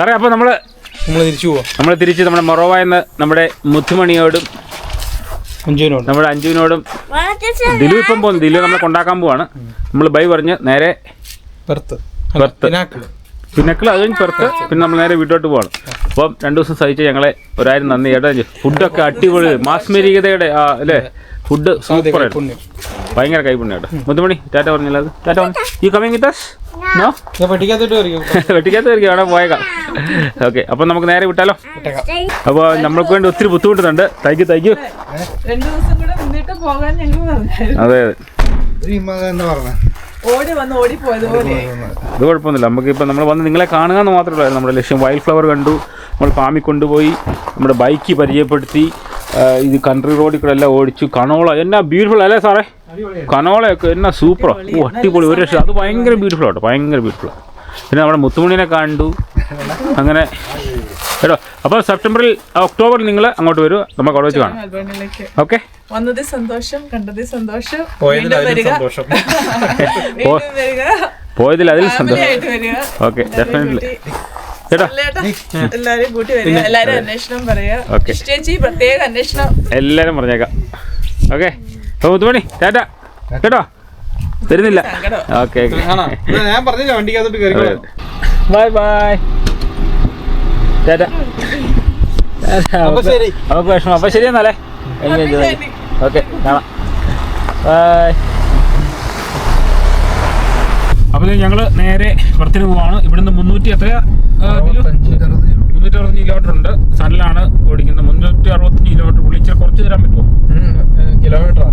സാറേ അപ്പോൾ നമ്മൾ നമ്മൾ തിരിച്ചു പോവാം. നമ്മൾ തിരിച്ച് നമ്മുടെ മൊറോവ എന്ന നമ്മുടെ മുത്തുമണിയോടും അഞ്ചുവിനോട് നമ്മുടെ അഞ്ജുവിനോടും ദിലു ഇപ്പം പോകുന്നു ദിലു നമ്മളെ കൊണ്ടാക്കാൻ പോവാണ്. നമ്മൾ ബൈ പറഞ്ഞ് നേരെ പെർത്ത്. പെർത്ത്. പിന്നക്കൾ അത് കഴിഞ്ഞ് പുറത്ത് പിന്നെ നമ്മൾ നേരെ വീട്ടോട്ട് പോവാണ്. അപ്പം രണ്ടു ദിവസം സഹിച്ച് ഞങ്ങളെ ഒരായിരം നന്ദി. ഏട്ടാ ഫുഡൊക്കെ അടിപൊളി. മാസ്മരികതയുടെ ആ അല്ലേ? ഫുഡ് സൂപ്പർ ആയിട്ട് ഭയങ്കര കൈപ്പുണ്യം കേട്ടോ. മുത്തുമണി ടാറ്റ പറഞ്ഞല്ലോ അത്? ടാറ്റ പറഞ്ഞു? ഈ കമ്മിങ് വെട്ടിക്കകത്ത് കയറി അവിടെ പോയേക്കാം. ഓക്കെ അപ്പം നമുക്ക് നേരെ വിട്ടാലോ? അപ്പോൾ നമ്മൾക്ക് വേണ്ടി ഒത്തിരി ബുദ്ധിമുട്ടുന്നുണ്ട് താങ്ക് യു താങ്ക് അതെ അതെ. ഓടി വന്ന് ഓടി പോയതുപോലെ. അത് കുഴപ്പമൊന്നുമില്ല. നമുക്ക് ഇപ്പൊ നമ്മൾ വന്ന് നിങ്ങളെ കാണുക എന്ന് മാത്രമല്ല നമ്മുടെ ലക്ഷ്യം വൈൽഡ് ഫ്ലവർ കണ്ടു. നമ്മൾ ഫാമിൽ കൊണ്ടുപോയി നമ്മുടെ ബൈക്ക് പരിചയപ്പെടുത്തി ഇത് കൺട്രി റോഡിൽ കൂടെ എല്ലാം ഓടിച്ചു. കണോള എന്നാ ബ്യൂട്ടിഫുൾ അല്ലേ സാറേ? കണോളയൊക്കെ എന്നാ സൂപ്പറോ ഓ അടിപൊളി. ഒരു രക്ഷ. അത് ഭയങ്കര ബ്യൂട്ടിഫുൾ ആട്ടോ. ഭയങ്കര ബ്യൂട്ടിഫുൾ പിന്നെ നമ്മുടെ മുത്തുമണിനെ കണ്ടു. അങ്ങനെ. കേട്ടോ അപ്പോൾ സെപ്റ്റംബറിൽ ഒക്ടോബറിൽ നിങ്ങൾ അങ്ങോട്ട് വരൂ. നമുക്ക് അവിടെ വെച്ച് കാണാം ഓക്കെ. സന്തോഷം സന്തോഷം. പോയതിൽ അതിൽ സന്തോഷം. Okay definitely? എല്ലാരും കൂട്ടി വരിക. എല്ലാരും അന്വേഷണം പറയാ Okay. ചേച്ചി പ്രത്യേക അന്വേഷണം. എല്ലാരും പറഞ്ഞേക്കാം. ഓക്കെ. മുത്തുമണി ടാറ്റ. കേട്ടോ? തരുന്നില്ല ഓക്കെ ഞാൻ പറഞ്ഞില്ല വണ്ടിക്കകത്തോട്ട് കയറി ബൈ ബൈ. ടാറ്റ. നമുക്ക് വിഷമം. അപ്പൊ ശരി എന്നാലേ. ഓക്കെ കാണാം. ബൈ. അപ്പോൾ ഞങ്ങൾ നേരെ പുറത്തിന് പോവാണ്. ഇവിടുന്ന് മുന്നൂറ്റി എത്ര? മുന്നൂറ്റി അറുപത്തഞ്ച്. കിലോമീറ്റർ ഉണ്ട് സനലാണ് ഓടിക്കുന്നത്. മുന്നൂറ്റി അറുപത്തഞ്ച് കിലോമീറ്റർ വിളിച്ചാൽ കുറച്ച് തരാൻ പറ്റുമോ? കിലോമീറ്റർ.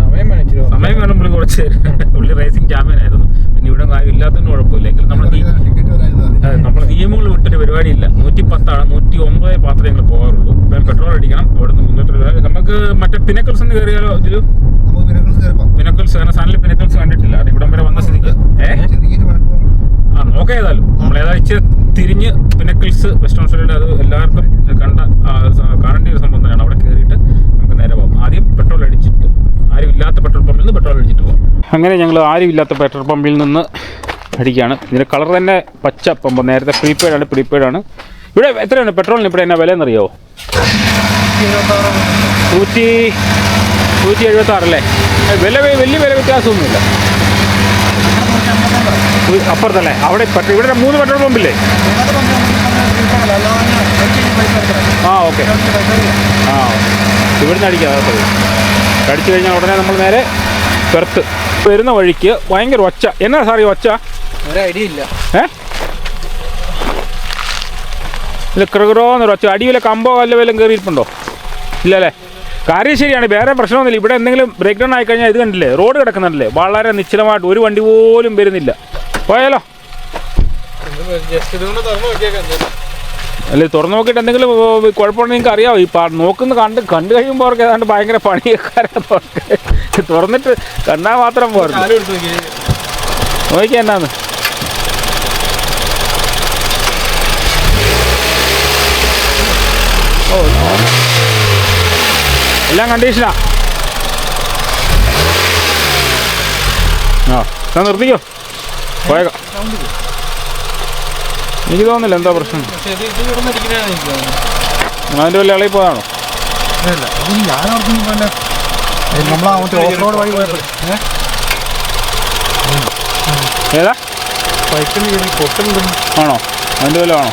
സമയം വേണിച്ചിരി സമയം വേണം പുള്ളി കുറച്ച് തരും പുള്ളി റേസിംഗ് ചാമ്പ്യൻ ആയിരുന്നു. പിന്നെ ഇവിടെ ഇല്ലാത്തതിന് കുഴപ്പമില്ല. എങ്കിലും നമ്മൾ നമ്മൾ നിയമങ്ങൾ വിട്ടൊരു പരിപാടിയില്ല. നൂറ്റി പത്താണ് നൂറ്റി ഒമ്പത് മാത്രമേ ഞങ്ങൾ പോകാറുള്ളൂ. ഇപ്പം പെട്രോൾ അടിക്കണം. ഇവിടുന്ന് മുന്നൂറ്റി രൂപ നമുക്ക് മറ്റേ പിനക്കിൾസ് ഒന്ന് കയറിയാലോ ഇതിൽ പിനക്കിൾസ് കാരണം സാധനം പിനക്കിൾസ് കണ്ടിട്ടില്ല. അത് ഇവിടം വരെ വന്ന സ്ഥിതിക്ക്. ഏ? ആ നോക്കാം നമ്മൾ ഏതാഴ്ച തിരിഞ്ഞ് പിന്നക്കിൾസ് വെസ്റ്റേൺ ഓസ്ട്രേലിയയുടെ അത് എല്ലാവർക്കും കണ്ട കാണേണ്ട ഒരു സംഭവം തന്നെയാണ്. അവിടെ കയറിയിട്ട് നമുക്ക് നേരെ പോകാം. ആദ്യം പെട്രോൾ അടിച്ചിട്ട് ആരും ഇല്ലാത്ത പെട്രോൾ പമ്പിൽ നിന്ന് പെട്രോൾ അടിച്ചിട്ട് പോകാം. അങ്ങനെ ഞങ്ങൾ ആരും ഇല്ലാത്ത പെട്രോൾ പമ്പിൽ നിന്ന് അടിക്കുകയാണ്. ഇതിന്റെ കളർ തന്നെ പച്ച പമ്പ് നേരത്തെ പ്രീപെയ്ഡ് ആണ് പ്രീപെയ്ഡ് ആണ്. ഇവിടെ എത്രയാണ് പെട്രോളിന് ഇവിടെ എന്നാ വില എന്നറിയോ നൂറ്റി നൂറ്റി എഴുപത്തി ആറല്ലേ വില വലിയ വില വ്യത്യാസമൊന്നുമില്ല. അപ്പുറത്തല്ലേ? അവിടെ പെട്രോൾ ഇവിടെ മൂന്ന് പെട്രോൾ പമ്പില്ലേ? ആ ഓക്കെ. ആ ഇവിടുന്ന് അടിക്കാം അതെ അടിച്ചു കഴിഞ്ഞാൽ ഉടനെ നമ്മൾ നേരെ പെർത്ത്. വരുന്ന വഴിക്ക് ഭയങ്കര ഒച്ച. എന്നാ സാറി ഒച്ച? ഒരു ഐഡിയ ഇല്ല. ഏ? ഇല്ല ക്രിക്രോന്നൊരു ഒച്ച അടിയിലെ കമ്പോ വല്ല വല്ലതും കയറിയിട്ടുണ്ടോ? ഇല്ലല്ലേ? കാര്യം ശരിയാണ് വേറെ പ്രശ്നമൊന്നുമില്ല. ഇവിടെ എന്തെങ്കിലും ബ്രേക്ക് ഡൗൺ ആയി കഴിഞ്ഞാൽ ഇത് കണ്ടില്ലേ? റോഡ് കിടക്കുന്നുണ്ടല്ലേ? വളരെ നിശ്ചലമായിട്ട് ഒരു വണ്ടി പോലും വരുന്നില്ല. പോയാലോ. അല്ലെ തുറന്നു നോക്കിയിട്ട് എന്തെങ്കിലും കുഴപ്പമുണ്ടെങ്കിൽ നിങ്ങൾക്ക് അറിയാമോ ഈ നോക്കുന്ന കണ്ട് കണ്ടു കഴിയുമ്പോൾ അവർക്ക് ഏതാണ്ട് ഭയങ്കര പണിയൊക്കെ തുറന്നിട്ട് കണ്ടാൽ മാത്രം പോരുന്നു നോക്കിയാ എന്നാന്ന്? എല്ലാം കണ്ടീഷനാ. ആ എന്നാ നിർത്തിക്കോ. പോയേക്കാം. എനിക്ക് തോന്നുന്നില്ല എന്താ പ്രശ്നം. അതിന്റെ വല്ല പോയതാണോ? വഴി പോയപ്പോൾ ഏതാ? ആണോ? അതിന്റെ വല്ല ആണോ?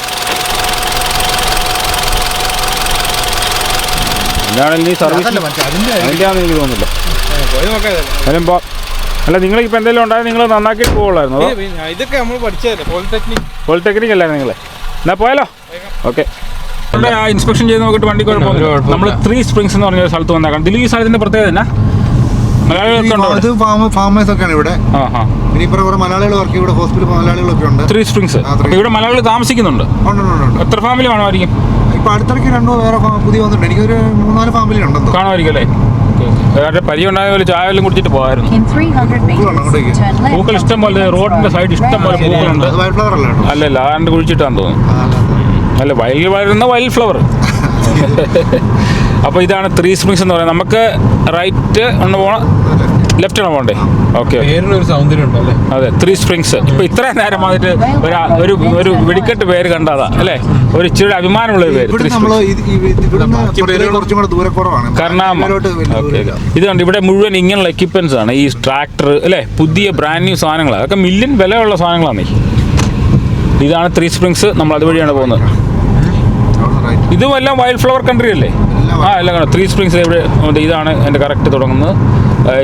എന്താണെങ്കിലും നീ സർവീസ് അതിന്റെയാണെന്ന് എനിക്ക് തോന്നുന്നില്ല. അല്ല നിങ്ങൾ ഏതായാലും. എന്നാലും പോ അല്ല നിങ്ങളിപ്പോൾ എന്തെങ്കിലും ഉണ്ടായത് നിങ്ങൾ നന്നാക്കിയിട്ട് പോകുള്ളായിരുന്നു ഇതൊക്കെ നമ്മൾ പഠിച്ചതല്ലേ പോളിടെക്നിക്. പോളിടെക്നിക് അല്ലായിരുന്നു നിങ്ങൾ എന്നാ പോയാലോ? ഓക്കെ. ആ ഇൻസ്പെക്ഷൻ ചെയ്ത് നോക്കിയിട്ട് വണ്ടി കുഴപ്പമൊന്നുമില്ല കുഴപ്പമില്ല. നമ്മൾ ത്രീ സ്പ്രിങ്സ് എന്ന് പറഞ്ഞ ഒരു സ്ഥലത്ത് വന്നേക്കാം. ദില്ലി ഈ സ്ഥലത്തിന്റെ പ്രത്യേകത എന്നാ? ഇവിടെ. മലയാളികൾ വർക്ക് ഇവിടെ ഹോസ്പിറ്റൽ മലയാളികളൊക്കെ ഉണ്ട്. ത്രീ സ്പ്രിങ്സ് ഇവിടെ മലയാളികൾ താമസിക്കുന്നുണ്ട്. എത്ര ഫാമിലി കാണുമായിരിക്കും ഇപ്പൊ അടുത്തിടയ്ക്ക് രണ്ടോ വേറെ പുതിയ വന്നിട്ടുണ്ട്. എനിക്കൊരു മൂന്നാൽ ഫാമിലി ഉണ്ടെന്ന് കാണുമായിരിക്കും അല്ലേ പോലെ ചായ കുടിച്ചിട്ട് പോകായിരുന്നു In 300 അങ്ങോട്ടേക്ക്. meters, turn left. പൂക്കൾ ഇഷ്ടം പോലെ റോഡിന്റെ സൈഡ് ഇഷ്ടം പോലെ പൂക്കളുണ്ട്. ഫ്ലവർ അല്ല അല്ലല്ല അതാണ്ട് കുഴിച്ചിട്ടാന്ന് തോന്നുന്നു. അല്ല വയലിൽ വളരുന്ന വൈൽഡ് ഫ്ലവർ അപ്പോൾ ഇതാണ് ത്രീ സ്പ്രിങ്സ് എന്ന് പറയുന്നത്. നമുക്ക് റൈറ്റ് ഒന്ന് പോകണം ലെഫ്റ്റ് ആണോ പോണ്ടേ ഓക്കെ പേരിനൊരു സൗന്ദര്യം ഉണ്ടല്ലേ? അതെ ത്രീ സ്പ്രിങ്സ് ഇപ്പൊ ഇത്ര നേരം വന്നിട്ട് ഒരു ഒരു ഒരു വെടിക്കെട്ട് പേര് കണ്ടതാ അല്ലേ? ഒരു ഇച്ചിരി അഭിമാനമുള്ള പേര്. കർണാമ. ഇത് കണ്ട് ഇവിടെ മുഴുവൻ ഇങ്ങനെയുള്ള എക്യുപ്മെന്റ്സ് ആണ്. ഈ ട്രാക്ടർ അല്ലേ? പുതിയ ബ്രാൻഡ് ന്യൂ സാധനങ്ങൾ. അതൊക്കെ മില്യൺ വിലയുള്ള സാധനങ്ങളാണ് ഇതാണ് ത്രീ സ്പ്രിങ്സ് നമ്മൾ അതുവഴിയാണ് പോകുന്നത്. ഇതും എല്ലാം വൈൽഡ് ഫ്ലവർ കൺട്രി അല്ലേ ആ എല്ലാം കാണാം ത്രീ സ്പ്രിങ്സ് ഇവിടെ ഇതാണ് എന്റെ കറക്റ്റ് തുടങ്ങുന്നത്.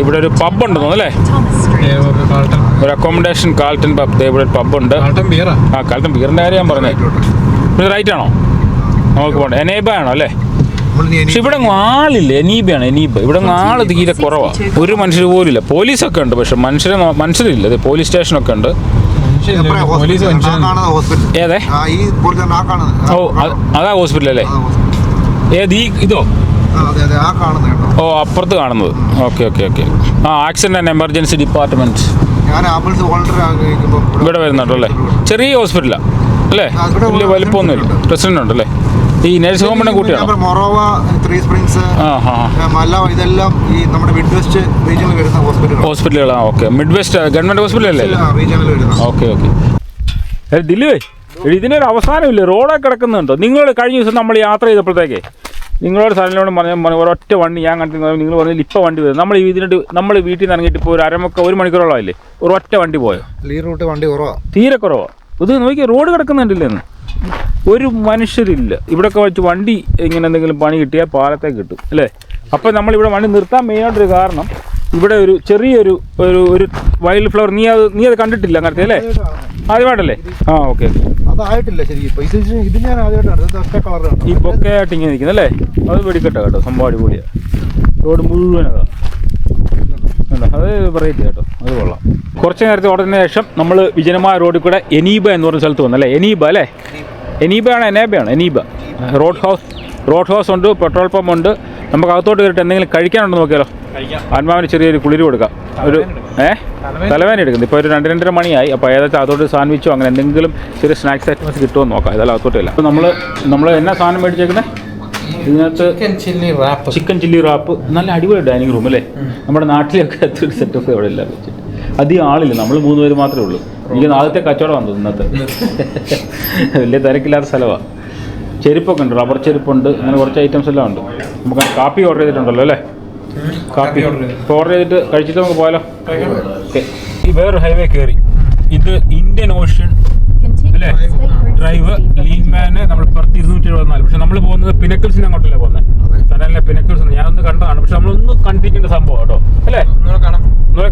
ഇവിടെ ഒരു പബ് ഉണ്ട് അല്ലേ? ഒരു അക്കോമഡേഷൻ കാൾട്ടൺ പബ് ഇവിടെ ഒരു പബ് ഉണ്ട്. ആ? കാൾട്ടൺ ബിയറിന്റെ കാര്യം ഞാൻ പറഞ്ഞത് ഇവിടെ റൈറ്റ് ആണോ? നമുക്ക് പോകണ്ട. എനേബ ആണോ അല്ലേ? പക്ഷെ ഇവിടെ ആളില്ല. എനീബയാണ് എനീബ ഇവിടെ ആൾ തീരെ കുറവാ. ഒരു മനുഷ്യർ പോലും ഇല്ല. പോലീസൊക്കെ ഉണ്ട് പക്ഷെ മനുഷ്യരെ മനുഷ്യരില്ല. അതെ പോലീസ് സ്റ്റേഷനൊക്കെ ഉണ്ട്. ഏതേ? ഓ അതാ ഹോസ്പിറ്റൽ. അല്ലേ ഏത് ഈ ഇതോ? ഓ അപ്പുറത്ത് കാണുന്നത്. Okay okay okay. ആ ആക്സിഡന്റ് ആൻഡ് എമർജൻസി ഡിപ്പാർട്ട്മെന്റ് ഇവിടെ വരുന്നുണ്ടോ അല്ലേ ചെറിയ ഹോസ്പിറ്റലാ അല്ലേ? വലിയ വലിപ്പമൊന്നുമില്ല. പ്രസിഡന്റ് ഉണ്ടല്ലേ ഈ നേഴ്സ് ഹോമിനെ കൂട്ടിയാണ്? മൊറോവ ത്രീ സ്പ്രിങ്സ് ഇതെല്ലാം ഈ നമ്മുടെ മിഡ് വെസ്റ്റ് റീജിയനിൽ വരുന്ന hospital ഹോസ്പിറ്റലുകളാ okay. Mid west government hospital അല്ലേ റീജിയനിൽ വരുന്ന ഓക്കെ ഓക്കെ. ദില്ലുവേ ഇതിനൊരു അവസാനമില്ല? റോഡൊക്കെ കിടക്കുന്നുണ്ടോ? നിങ്ങൾ കഴിഞ്ഞ ദിവസം നമ്മൾ യാത്ര ചെയ്തപ്പോഴത്തേക്കേ നിങ്ങളോട് സ്ഥലത്തിനോട് പറഞ്ഞ പറഞ്ഞു ഒരൊറ്റ വണ്ടി ഞാൻ കണ്ടിരുന്നത് നിങ്ങൾ പറഞ്ഞില്ല ഇപ്പോൾ വണ്ടി വരും നമ്മൾ ഇതിനോട് നമ്മൾ വീട്ടിൽ നിന്ന് ഇറങ്ങിയിട്ട് ഇപ്പോൾ ഒരു അരമൊക്കെ ഒരു മണിക്കൂറോളം ആയില്ലേ? ഒരൊറ്റ വണ്ടി പോയോ? ഈ റൂട്ട് വണ്ടി കുറവാ. തീരെ കുറവാണ് ഇത് നോക്കി റോഡ് കിടക്കുന്നുണ്ടില്ലെന്ന് ഒരു മനുഷ്യരില്ല. ഇവിടെയൊക്കെ വെച്ച് വണ്ടി ഇങ്ങനെ എന്തെങ്കിലും പണി കിട്ടിയാൽ പാലത്തെ കിട്ടും അല്ലേ? അപ്പോൾ നമ്മളിവിടെ വണ്ടി നിർത്താൻ മെയിനായിട്ടൊരു കാരണം ഇവിടെ ഒരു ചെറിയൊരു ഒരു ഒരു വൈൽഡ് ഫ്ലവർ. നീ അത് നീ അത് കണ്ടിട്ടില്ല അങ്ങനത്തെ അല്ലേ? ആദ്യമായിട്ടല്ലേ? ആ ഓക്കെ ഓക്കെ. അതായിട്ടില്ല ശരിക്കും. ഇപ്പൊ ഇത് ഇത് ഞാൻ ആദ്യമായിട്ടാണ് ഇത് ഒറ്റ കളർ ഈ ബൊക്കെ ആയിട്ട് ഇങ്ങനെ നിൽക്കുന്നത് അല്ലേ? അത് വെടിക്കട്ടെ കേട്ടോ സംഭവം അടിപൊളിയാണ് റോഡ് മുഴുവൻ അതാ. വെറൈറ്റി കേട്ടോ അത് കൊള്ളാം. കുറച്ച് നേരത്തെ ഓടുന്നതിന് ശേഷം നമ്മൾ വിജനമായ റോഡിൽ കൂടെ എനീബ എന്ന് പറഞ്ഞ സ്ഥലത്ത് വന്നു അല്ലേ? എനീബ. അല്ലേ എനീബയാണോ എനേബയാണ് Eneabba. Road house road house ഉണ്ട് പെട്രോൾ പമ്പ് ഉണ്ട് നമുക്ക് അകത്തോട്ട് കയറിയിട്ട് എന്തെങ്കിലും കഴിക്കാനുണ്ടോ നോക്കിയാലോ? ആത്മാവിന് ചെറിയൊരു കുളിര് കൊടുക്കാം. ഒരു ഏഹ് തലവേന എടുക്കുന്നത് ഇപ്പോൾ ഒരു രണ്ട് രണ്ടര മണിയായി. അപ്പോൾ ഏതാച്ചാൽ അതോട്ട് സാൻഡ്വിച്ചോ അങ്ങനെ എന്തെങ്കിലും ചെറിയ സ്നാക്സ് ഐറ്റംസ് കിട്ടുമോ നോക്കാം. ഏതായാലും അകത്തോട്ടില്ല അപ്പോൾ നമ്മൾ നമ്മൾ എന്നാ സാധനം മേടിച്ചേക്കുന്നത് ഇതിനകത്ത് chilli wrap chicken chilli wrap നല്ല അടിപൊളി ഡൈനിങ് റൂം അല്ലേ? നമ്മുടെ നാട്ടിലൊക്കെ എത്ര സെറ്റപ്പ് അവിടെ ഇല്ല വെച്ചിട്ട്. അധികം ആളില്ല. നമ്മൾ മൂന്ന് പേര് മാത്രമേ ഉള്ളൂ. എനിക്ക് ആദ്യത്തെ കച്ചവടം വന്നത് ഇന്നത്തെ. വലിയ തിരക്കില്ലാത്ത സ്ഥലമാണ് ചെരുപ്പൊക്കെ ഉണ്ട്. റബ്ബർ ചെരുപ്പുണ്ട്. അങ്ങനെ കുറച്ച് ഐറ്റംസ് എല്ലാം ഉണ്ട്. നമുക്ക് കാപ്പി ഓർഡർ ചെയ്തിട്ടുണ്ടല്ലോ അല്ലേ? കാപ്പി ഇപ്പോൾ ഓർഡർ ചെയ്തിട്ട് കഴിച്ചിട്ട് നമുക്ക് പോയാലോ? ഓക്കെ ഈ വേറൊരു ഹൈവേ കയറി ഇത് ഇന്ത്യൻ ഓഷ്യൻ അല്ലേ? ഡ്രൈവ് ലീൻമാന് നമ്മൾ പുറത്ത് ഇരുന്നൂറ്റി എഴുപത്തിനാല്. പക്ഷെ നമ്മൾ പോകുന്നത് പിനക്കിൾസിന് അങ്ങോട്ടല്ലേ പോകുന്നത് സഡനിലെ പിനക്കിൾസ് ഞാനൊന്ന് കണ്ടതാണ്. പക്ഷെ നമ്മളൊന്ന് കണ്ടിരിക്കേണ്ട സംഭവം കേട്ടോ. അല്ലേ? കാണാം.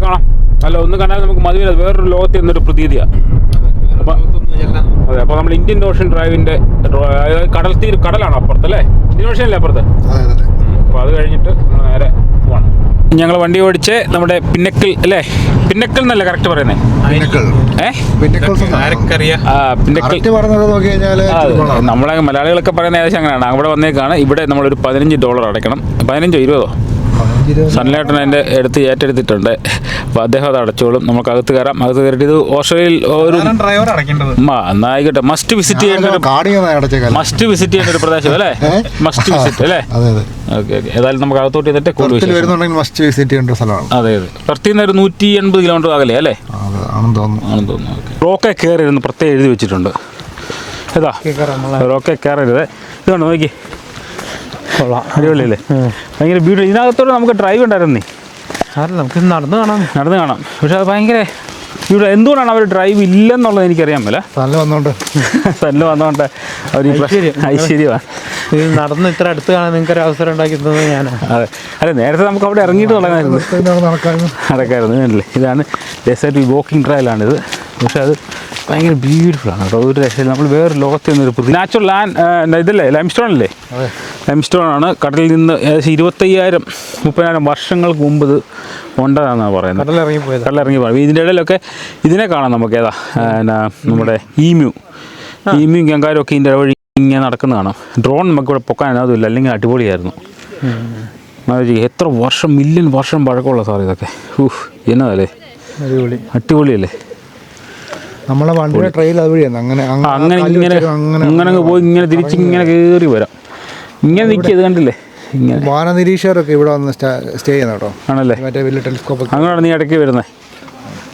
കാണാം. അല്ല ഒന്ന് കണ്ടാൽ നമുക്ക് മതി വേറൊരു ലോകത്തിൽ നിന്നൊരു പ്രതീതിയാണ് അതെ അപ്പോൾ നമ്മൾ ഇന്ത്യൻ ഓഷൻ ഡ്രൈവിന്റെ കടൽ തീർ കടലാണ് അപ്പുറത്ത് അല്ലേ? ഇന്ത്യൻ ഓഷൻ അല്ലേ അപ്പുറത്ത്? അതെ അതെ. അപ്പോൾ അത് കഴിഞ്ഞിട്ട് നേരെ പോകണം ഞങ്ങൾ വണ്ടി ഓടിച്ച് നമ്മുടെ പിന്നക്കൽ അല്ലേ? പിന്നക്കൽ എന്നല്ലേ കറക്റ്റ് പറയുന്നത്. നമ്മളെ മലയാളികളൊക്കെ പറയുന്ന ഏകദേശം അങ്ങനെയാണ്. അവിടെ വന്നേക്കാണ്. ഇവിടെ നമ്മളൊരു പതിനഞ്ച് ഡോളർ അടയ്ക്കണം. പതിനഞ്ചോ ഇരുപതോ? പതിനഞ്ച് എന്റെ എടുത്ത് ഏറ്റെടുത്തിട്ടുണ്ട്. അപ്പോൾ അദ്ദേഹം അത് അടച്ചോളും. നമുക്ക് അകത്ത് കയറാം. അകത്ത് കയറിയിട്ട് ഇത് ഓസ്ട്രേലിയയിൽ ഒരു ആയിക്കോട്ടെ. മസ്റ്റ് വിസിറ്റ് ചെയ്യേണ്ട ഒരു മസ്റ്റ് വിസിറ്റ് ചെയ്യേണ്ട ഒരു പ്രദേശം അല്ലേ? മസ്റ്റ് വിസിറ്റ് അല്ലേ? അതെ അതെ. ഓക്കെ ഓക്കെ ഏതായാലും നമുക്ക് അകത്തോട്ട് ചെയ്തിട്ട് കൂടുതൽ വരുന്നുണ്ടെങ്കിൽ മസ്റ്റ് വിസിറ്റ് ചെയ്യേണ്ട സ്ഥലമാണ്. അതെ അതെ. പ്രത്യേകം ഒരു നൂറ്റി എൺപത് കിലോമീറ്റർ അകലെ അല്ലേ? അതെ ആണെന്ന് തോന്നുന്നു. ആണെന്ന് തോന്നുന്നു ഓക്കെ റോക്കെ കയറി പ്രത്യേകം എഴുതി വെച്ചിട്ടുണ്ട്. ഏതാ? റോക്കെ കയറരുത്. ഇതുകൊണ്ട് നോക്കി. കൊള്ളാം. അടിപൊളിയല്ലേ? ഭയങ്കര ബ്യൂട്ടി ഇതിനകത്തോടെ നമുക്ക് ഡ്രൈവ് ഉണ്ടായിരുന്നേ? അതല്ല നമുക്ക് നടന്ന് കാണാം. നടന്ന് കാണാം. പക്ഷെ അത് ഭയങ്കര ഇവിടെ എന്തുകൊണ്ടാണ് അവർ ഡ്രൈവ് ഇല്ലെന്നുള്ളത് എനിക്കറിയാൻ മേല. സ്ഥലം വന്നോണ്ട്. തന്നെ വന്നോണ്ട് അവർ ഐശ്വര്യം. ഐശ്വര്യമാണ് ഇത് നടന്ന് ഇത്ര അടുത്ത് കാണാൻ നിങ്ങൾക്ക് ഒരു അവസരം ഉണ്ടാക്കി തന്നത് ഞാനാണ് അതെ. അല്ലെ നേരത്തെ നമുക്ക് അവിടെ ഇറങ്ങിയിട്ട് നടക്കാനും നടക്കായിരുന്നു. അല്ലേ? ഇതാണ് ഡെസേർട്ട് വോക്കിംഗ് ട്രയലാണിത് പക്ഷെ അത് ഭയങ്കര ബ്യൂട്ടിഫുൾ ആണ് കേട്ടോ. ഒരു രക്ഷയില്ല. നമ്മൾ വേറെ ലോകത്തിൽ നിന്നൊരു നാച്ചുറൽ ലാൻഡ് ഇതല്ലേ? ലൈം സ്റ്റോൺ അല്ലേ ലൈം സ്റ്റോൺ ആണ്. കടലിൽ നിന്ന് ഏകദേശം ഇരുപത്തയ്യായിരം മുപ്പതിനായിരം വർഷങ്ങൾക്ക് മുമ്പ് ഇത് ഉണ്ടതാണെന്നാണ് പറയുന്നത്. കടലിറങ്ങി പോയത്. കടലിറങ്ങി പോയി ഇതിന്റെ ഇടയിലൊക്കെ ഇതിനെ കാണാം നമുക്ക്. ഏതാ? നമ്മുടെ ഈമ്യു ഈമ്യു ഗംഗാരും ഒക്കെ ഇതിന്റെ വഴി ഇങ്ങനെ നടക്കുന്ന കാണാം ഡ്രോൺ നമുക്ക് ഇവിടെ പൊക്കാൻ അതുമില്ല. അല്ലെങ്കിൽ അടിപൊളിയായിരുന്നു. എത്ര വർഷം മില്യൺ വർഷം പഴക്കമുള്ള സാർ ഇതൊക്കെ. ഊഹ് എന്നതല്ലേ? അടിപൊളി. അടിപൊളിയല്ലേ? നമ്മളെ വണ്ടിയുടെ ട്രെയിൽ അതുവഴിയാണ് അങ്ങനെ അങ്ങനെ ഇങ്ങനെ അങ്ങനെ പോയി ഇങ്ങനെ തിരിച്ച് ഇങ്ങനെ കയറി വരാം. ഇങ്ങനെ നിൽക്കിയത് കണ്ടില്ലേ? ഇങ്ങനെ. വാനനിരീക്ഷകരൊക്കെ ഇവിടെ വന്ന് സ്റ്റേ ചെയ്യുന്ന കേട്ടോ. ആണല്ലേ? മറ്റേ വലിയ ടെലിസ്കോപ്പ് ഒക്കെ അങ്ങനെയാണ് നീ ഇടയ്ക്ക് വരുന്നത്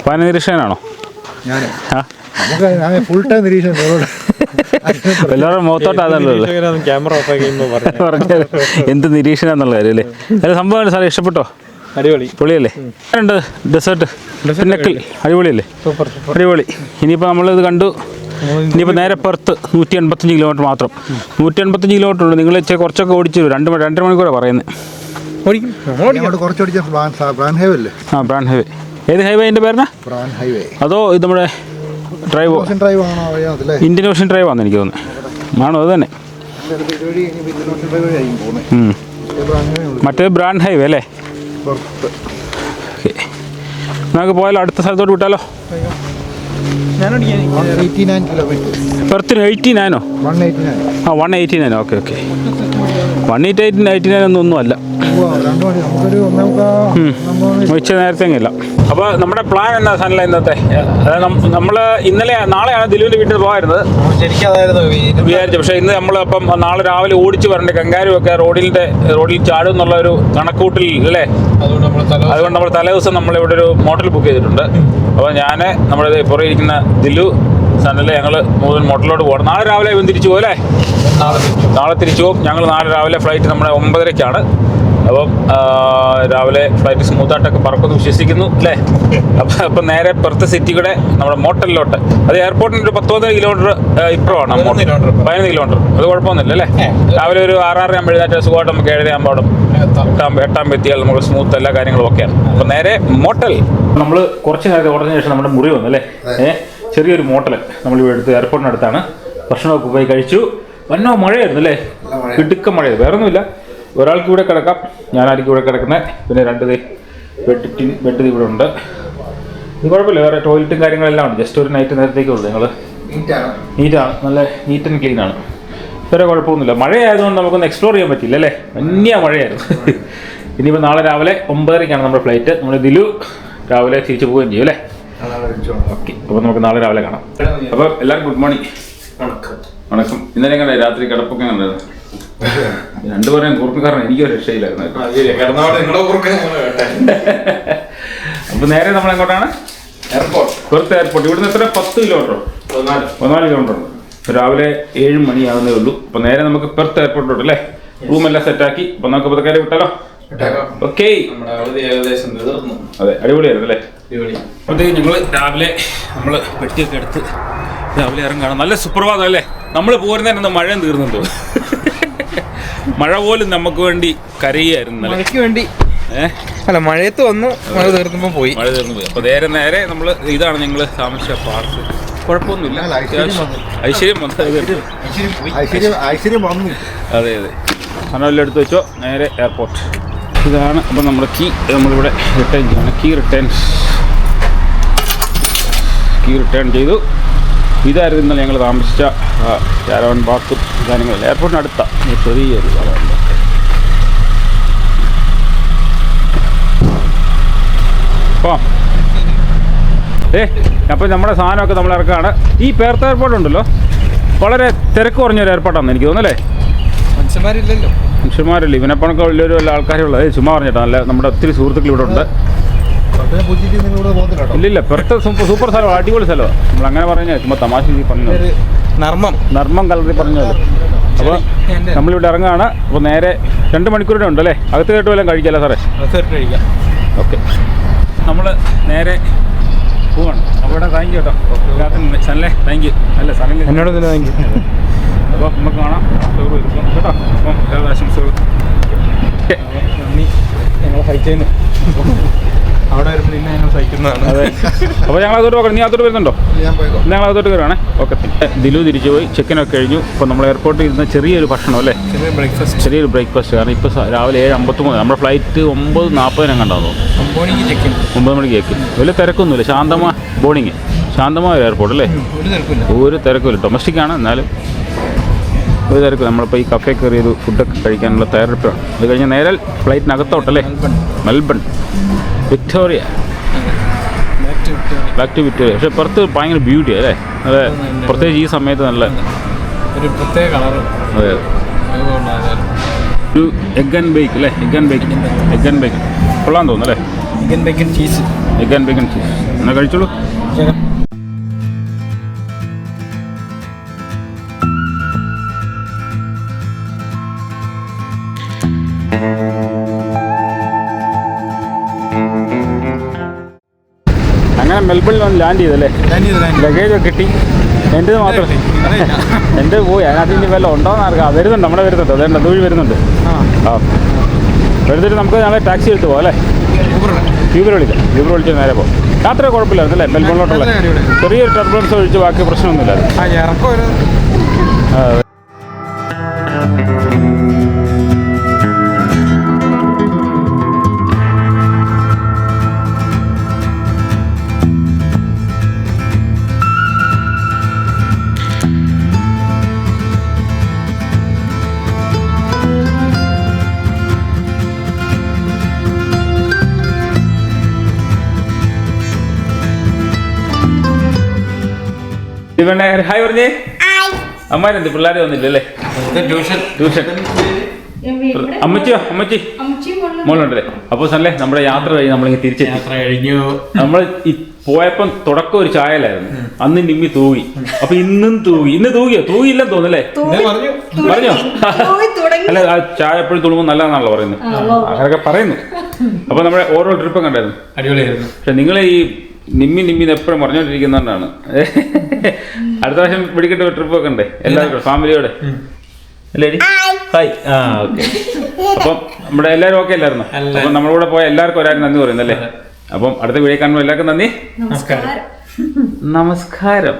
വാനനിരീക്ഷകനാണോ? ഞാൻ ഫുൾ ടൈം നിരീക്ഷണം എല്ലാവരും മുഖത്തോട്ട് അതല്ലോ ക്യാമറ ഓഫ് ആക്കി പറഞ്ഞത് എന്ത് നിരീക്ഷണം എന്നുള്ള കാര്യം അല്ലേ അല്ല സംഭവം സാറേ ഇഷ്ടപ്പെട്ടോ? അടിപൊളി. പൊളിയല്ലേ? ഉണ്ട് ഡെസേർട്ട് അടിപൊളിയല്ലേ? സൂപ്പർ അടിപൊളി. ഇനിയിപ്പോൾ നമ്മളിത് കണ്ടു. ഇനിയിപ്പോൾ നേരെ പുറത്ത് നൂറ്റി എൺപത്തഞ്ച് കിലോമീറ്റർ മാത്രം. നൂറ്റി എൺപത്തഞ്ച് കിലോമീറ്റർ ഉണ്ട് നിങ്ങൾ ഇച്ചിരി കുറച്ചൊക്കെ ഓടിച്ചു രണ്ട് മണി- രണ്ടര മണിക്കൂറാണ് പറയുന്നത് ഓടിക്കും. അങ്ങോട്ട് കുറച്ച് ഓടിച്ച ബ്രാൻ ബ്രാൻ ഹൈവേ അല്ലേ? ആ ബ്രാൻഡ് ഹൈവേ ഏത് ഹൈവേ അതിന്റെ പേരണ അതോ ഇത് നമ്മുടെ ഡ്രൈവ് ഇന്ത്യൻ ഓഷൻ ഡ്രൈവ് ആണെന്ന് എനിക്ക് തോന്നുന്നത് ആണോ അത് തന്നെ. മറ്റേ ബ്രാൻഡ് ഹൈവേ അല്ലേ? നമുക്ക് പോയാലോ? അടുത്ത സ്ഥലത്തോട്ട് വിട്ടാലോ? പെർത്തിന് എയ്റ്റി നയനോ വൺ എയ്റ്റി നയൻ ആ one eighty nine okay okay. One eight eight eighty nine ഒന്നും ഒന്നുമല്ല. ഉച്ച നേരത്തെ ഇല്ല. അപ്പോൾ നമ്മുടെ പ്ലാൻ എന്താ സനല ഇന്നത്തെ? നമ്മൾ ഇന്നലെ നാളെയാണ് ദിലുവിന്റെ വീട്ടിൽ പോകായിരുന്നത് ശരിക്കും വിചാരിച്ചു. പക്ഷേ ഇന്ന് നമ്മൾ അപ്പം നാളെ രാവിലെ ഓടിച്ചു വരണ്ടേ. കങ്കാരും ഒക്കെ റോഡിന്റെ റോഡിൽ ചാടും എന്നുള്ള ഒരു കണക്കൂട്ടിൽ അല്ലേ? അതുകൊണ്ട് നമ്മൾ തലേ ദിവസം നമ്മൾ തലേദിവസം നമ്മൾ ഇവിടെ ഒരു മോട്ടൽ ബുക്ക് ചെയ്തിട്ടുണ്ട്. അപ്പോൾ ഞാൻ നമ്മുടെ പുറകെ ഇരിക്കുന്ന ദിലു സനൽ ഞങ്ങൾ മൂന്ന് മോട്ടലോട്ട് പോകണം. നാളെ രാവിലെ ഇവൻ തിരിച്ചു പോകും അല്ലേ? നാളെ തിരിച്ചു നാളെ തിരിച്ചു പോകും ഞങ്ങൾ നാളെ രാവിലെ ഫ്ലൈറ്റ് നമ്മുടെ ഒമ്പതരയ്ക്കാണ്. അപ്പം രാവിലെ ഫ്ലൈറ്റ് സ്മൂത്തായിട്ടൊക്കെ പറക്കുമെന്ന് വിശ്വസിക്കുന്നു അല്ലേ? അപ്പം അപ്പം നേരെ പുറത്ത് സിറ്റി കൂടെ നമ്മുടെ മോട്ടലിലോട്ട്. അത് എയർപോർട്ടിന് ഒരു പത്തൊമ്പത് കിലോമീറ്റർ ഇപ്പുറമാണ് പതിനൊന്ന് കിലോമീറ്റർ അത് കുഴപ്പമൊന്നുമില്ല അല്ലേ? രാവിലെ ഒരു ആറാറ് ആകുമ്പോൾ എഴുന്നേറ്റ് സുഖമായിട്ട് നമുക്ക് ഏഴര ആകുമ്പോൾ എട്ടാം എട്ടാം എത്തിയാൽ നമുക്ക് സ്മൂത്ത് എല്ലാ കാര്യങ്ങളും ഒക്കെയാണ്. അപ്പം നേരെ മോട്ടൽ. നമ്മൾ കുറച്ച് നേരത്തെ ഓടുന്നതിന് ശേഷം നമ്മുടെ മുറി വന്നു അല്ലേ? ഏഹ് ചെറിയൊരു മോട്ടൽ നമ്മൾ ഇവിടെ എടുത്ത് എയർപോർട്ടിനടുത്താണ് ഭക്ഷണമൊക്കെ പോയി കഴിച്ചു. വന്നോ മഴയായിരുന്നു അല്ലേ? കിടുക്ക മഴയായിരുന്നു. വേറെ ഒന്നുമില്ല ഒരാൾക്ക് ഇവിടെ കിടക്കാം. ഞാനായിരിക്കും ഇവിടെ കിടക്കുന്നത് പിന്നെ രണ്ട് ബെഡ് ബെഡ് ഇവിടെ ഉണ്ട്. ഇത് കുഴപ്പമില്ല. വേറെ ടോയ്ലറ്റും കാര്യങ്ങളെല്ലാം ഉണ്ട്. ജസ്റ്റ് ഒരു നൈറ്റ് നേരത്തേക്കേ ഉള്ളൂ നിങ്ങൾ നീറ്റാണ് നല്ല നീറ്റ് ആൻഡ് ക്ലീൻ ആണ്. വേറെ കുഴപ്പമൊന്നുമില്ല. മഴയായതുകൊണ്ട് നമുക്കൊന്ന് എക്സ്പ്ലോർ ചെയ്യാൻ പറ്റില്ല അല്ലേ? വലിയ മഴയായിരുന്നു. ഇനിയിപ്പോൾ നാളെ രാവിലെ ഒമ്പതരയ്ക്കാണ് നമ്മുടെ ഫ്ലൈറ്റ് നമ്മൾ ദിലു രാവിലെ തിരിച്ചു പോവുകയും ചെയ്യും അല്ലേ? ഓക്കെ അപ്പോൾ നമുക്ക് നാളെ രാവിലെ കാണാം. അപ്പോൾ എല്ലാവർക്കും ഗുഡ് മോർണിംഗ് വണക്കം. ഇന്നലെ എങ്ങനെ രാത്രി കിടപ്പൊക്കെ കണ്ടായിരുന്നു രണ്ടുപേരെയും കുറുപ്പക്കാരൻ എനിക്ക് ഒരു രക്ഷയില്ലായിരുന്നു. അപ്പൊ നേരെ നമ്മൾ എങ്ങോട്ടാണ്? എയർപോർട്ട് പുറത്ത് എയർപോർട്ട് ഇവിടുന്ന് എത്ര? പത്ത് കിലോമീറ്റർ പതിനാല്. കിലോമീറ്റർ ഉണ്ട് രാവിലെ ഏഴ് മണിയാവുന്നേ ഉള്ളൂ. അപ്പൊ നേരെ നമുക്ക് പെർത്ത് എയർപോർട്ടിലോട്ട് അല്ലേ? റൂം എല്ലാം സെറ്റാക്കി അപ്പൊ നമുക്ക് പുതുക്കാരെ വിട്ടാലോ? ഓക്കെ അതെ അടിപൊളിയായിരുന്നു അല്ലേ? അടിപൊളി. അപ്പോഴത്തേക്ക് ഞങ്ങൾ രാവിലെ നമ്മൾ പെട്ടിയൊക്കെ എടുത്ത് രാവിലെ ഇറങ്ങുകയാണ്. നല്ല സുപ്രഭാതം അല്ലേ? നമ്മൾ പോരുന്നതിന് മഴയും തീർന്നുണ്ടോ. മഴ പോലും നമുക്ക് വേണ്ടി കരയായിരുന്നു. മഴയ്ക്ക് വേണ്ടി. അല്ല മഴയത്ത് വന്നു മഴ തീർന്നപ്പോ പോയി. മഴ തീർന്നു പോയി. അപ്പോൾ നേരെ നേരെ നമ്മൾ ഇതാണ് ഞങ്ങൾ താമസിച്ച പാർക്ക് കുഴപ്പമൊന്നുമില്ല. ഐശ്വര്യം വന്നു. അതെ അതെ. സാധനമെല്ലാം എടുത്ത് വെച്ചോ. നേരെ എയർപോർട്ട് ഇതാണ് അപ്പം നമ്മുടെ കീ നമ്മളിവിടെ റിട്ടേൺ ചെയ്യണം. കീ റിട്ടേൺ കീ റിട്ടേൺ ചെയ്തു. ഇതായിരുന്നു ഇന്നലെ ഞങ്ങൾ താമസിച്ച ചാരവൻ ബാത്തും കാര്യങ്ങളും എയർപോർട്ടിനടുത്താണ് ചെറിയൊരു സ്ഥലമുണ്ട് പോവാം ഏ അപ്പോൾ നമ്മുടെ സാധനമൊക്കെ നമ്മൾ ഇറക്കുകയാണ് ഈ പേർത്ത എയർപോർട്ട് ഉണ്ടല്ലോ. വളരെ തിരക്ക് കുറഞ്ഞൊരു എയർപോർട്ടാണ് എനിക്ക് തോന്നുന്നല്ലേ? മനുഷ്യന്മാരില്ലല്ലോ. മനുഷ്യന്മാരില്ല. ഇവനെപ്പണക്ക് വലിയൊരു വല്ല ആൾക്കാരുള്ളത് ഉള്ളത് ചുമ്മാ പറഞ്ഞിട്ടാ. നല്ല നമ്മുടെ ഒത്തിരി സുഹൃത്തുക്കൾ ഇവിടെ ഉണ്ട്. ഇല്ലില്ല പെർത്ത് സൂപ്പർ സ്ഥലമാണ് അടിപൊളി സ്ഥലമാണ് നമ്മൾ അങ്ങനെ പറഞ്ഞാൽ ചുമ്മാ തമാശ പറഞ്ഞു നർമ്മം. നർമ്മം കളറി പറഞ്ഞത്. അപ്പോൾ നമ്മളിവിടെ ഇറങ്ങുകയാണ് അപ്പോൾ നേരെ രണ്ട് മണിക്കൂറിന്റെ ഉണ്ട് അല്ലേ അകത്ത് കേട്ട് വല്ലതും കഴിക്കാമല്ലോ സാറേ? റിസോർട്ട് കഴിക്കാം. ഓക്കെ. നമ്മൾ നേരെ പോവാണ്. അപ്പോൾ ഇവിടെ താങ്ക് യു കേട്ടോ താങ്ക് യു അല്ല സാറിന് എന്നോട് തന്നെ താങ്ക് അപ്പോൾ നമുക്ക് കാണാം. ടൂർ ഇരിക്കും. കേട്ടോ? അപ്പം എല്ലാ ആശംസകളും. ഓക്കെ. നന്ദി. ഞങ്ങൾ സഹിച്ചതിന് അവിടെ വരുമ്പോൾ നിന്നെ ഞങ്ങൾ സഹിക്കുന്നതാണ്. അതെ. അപ്പോൾ ഞങ്ങൾ അതോട്ട് പോകണം. നീ അതോട്ട് വരുന്നുണ്ടോ? ഞാൻ പോയിക്കോ ഞങ്ങൾ അതോട്ട് വരുവാണേ ഓക്കെ. ദിലു തിരിച്ചു പോയി. ചെക്കിനൊക്കെ കഴിഞ്ഞു. ഇപ്പൊ നമ്മൾ എയർപോർട്ടിൽ ഇരുന്ന ചെറിയൊരു ഭക്ഷണം അല്ലേ? ചെറിയ ബ്രേക്ക്ഫാസ്റ്റ് ചെറിയൊരു ബ്രേക്ക്ഫാസ്റ്റ് കാരണം ഇപ്പോൾ രാവിലെ ഏഴ് അമ്പത്തൊമ്പത്. നമ്മുടെ ഫ്ലൈറ്റ് ഒമ്പത് നാൽപ്പതിനും കണ്ടാന്ന് തോന്നുന്നു. ഒമ്പണിക്ക് ചെക്കിൻ ഒമ്പത് മണിക്ക് ചെക്കിൻ വലിയ തിരക്കൊന്നുമില്ല. ശാന്തമായ ബോർഡിങ് ശാന്തമായ ഒരു എയർപോർട്ട് അല്ലേ? ഒരു തിരക്കുമില്ല. ഡൊമസ്റ്റിക് ആണ്. എന്നാലും ഒരു തിരക്കും നമ്മളിപ്പോൾ ഈ കഫേ കയറിയത് ഫുഡൊക്കെ കഴിക്കാനുള്ള തയ്യാറെടുപ്പാണ് അത് കഴിഞ്ഞ് നേരെ ഫ്ലൈറ്റിനകത്തോട്ടല്ലേ Melbourne Victoria. Back to Victoria. പക്ഷെ പുറത്ത് ഭയങ്കര ബ്യൂട്ടി അല്ലേ? അതെ പ്രത്യേകിച്ച് ഈ സമയത്ത് നല്ല ഒരു പ്രത്യേക കളർ അതെ. ഒരു എഗ് ആൻഡ് ബേക്ക് അല്ലേ? Egg and bake egg and bake കൊള്ളാൻ തോന്നുന്നു അല്ലേ? Chicken bacon cheese egg and bacon cheese എന്നാൽ കഴിച്ചോളൂ. അങ്ങനെ മെൽബണിൽ വന്ന് ലാൻഡ് ചെയ്തല്ലേ? ലഗേജ് ഒക്കെ കിട്ടി. എന്റെ മാത്രം. എന്റെ പോയി? അതിനകത്ത് ഇനി വല്ല ഉണ്ടോയെന്ന് ആർക്കാം വരുന്നുണ്ട് നമ്മുടെ വരുന്നുണ്ട്. അതേണ്ട ദൂഴി വരുന്നുണ്ട്. ആ. വരുന്നിട്ട് നമുക്ക് നാളെ ടാക്സി എടുത്ത് പോകാം അല്ലേ? യൂബർ വിളിക്കാം. യൂബർ വിളിച്ച് നേരെ പോകും യാത്ര കുഴപ്പമില്ലായിരുന്നു അല്ലേ? മെൽബണിലോട്ടുള്ള. ചെറിയൊരു ടർബുലൻസ് ഒഴിച്ച് ബാക്കി പ്രശ്നമൊന്നുമില്ലായിരുന്നു. ഇവനെ ഹായ് പറഞ്ഞേ. അമ്മാരെന്ത് പിള്ളേരെ വന്നില്ലല്ലേ? ട്യൂഷൻ. ട്യൂഷൻ. അമ്മച്ചിയോ അമ്മച്ചി? മോളുണ്ടല്ലേ? അപ്പൊ സല്ലേ നമ്മുടെ യാത്ര കഴിഞ്ഞ് നമ്മളിങ്ങനെ തിരിച്ചെത്തി. യാത്ര കഴിഞ്ഞു. നമ്മൾ പോയപ്പം തുടക്കം ഒരു ചായലായിരുന്നു. അന്ന് നിമ്മി തൂകി അപ്പൊ ഇന്നും തൂകി ഇന്ന് തൂകിയോ തൂകിയില്ലെന്ന് തോന്നല്ലേ ഞാൻ പറഞ്ഞു. പറഞ്ഞോ? അല്ല ആ ചായ എപ്പോഴും തുളുമ്പോൾ നല്ലതാണല്ലോ പറയുന്നു അങ്ങനെയൊക്കെ പറയുന്നു. അപ്പൊ നമ്മുടെ ഓരോ ട്രിപ്പും കണ്ടായിരുന്നു. അടിപൊളിയായിരുന്നു. പക്ഷെ നിങ്ങളെ ഈ നിമ്മി നിമ്മി എപ്പോഴും പറഞ്ഞുകൊണ്ടിരിക്കുന്നതുകൊണ്ടാണ് അടുത്ത പ്രാവശ്യം പിടിക്കട്ടെ ട്രിപ്പ് ഒക്കെ ഉണ്ട്. എല്ലാവരും ഫാമിലിയോടെ അല്ലേ ഹായ് ആ ഓക്കെ അപ്പം നമ്മുടെ എല്ലാവരും ഓക്കെ അല്ലായിരുന്നു. അപ്പം നമ്മുടെ കൂടെ പോയ എല്ലാവർക്കും ഒരാൾ നന്ദി പറയുന്നല്ലേ അപ്പം അടുത്ത വീഡിയോ കാണുമ്പോൾ എല്ലാവർക്കും നന്ദി. നമസ്കാരം. നമസ്കാരം.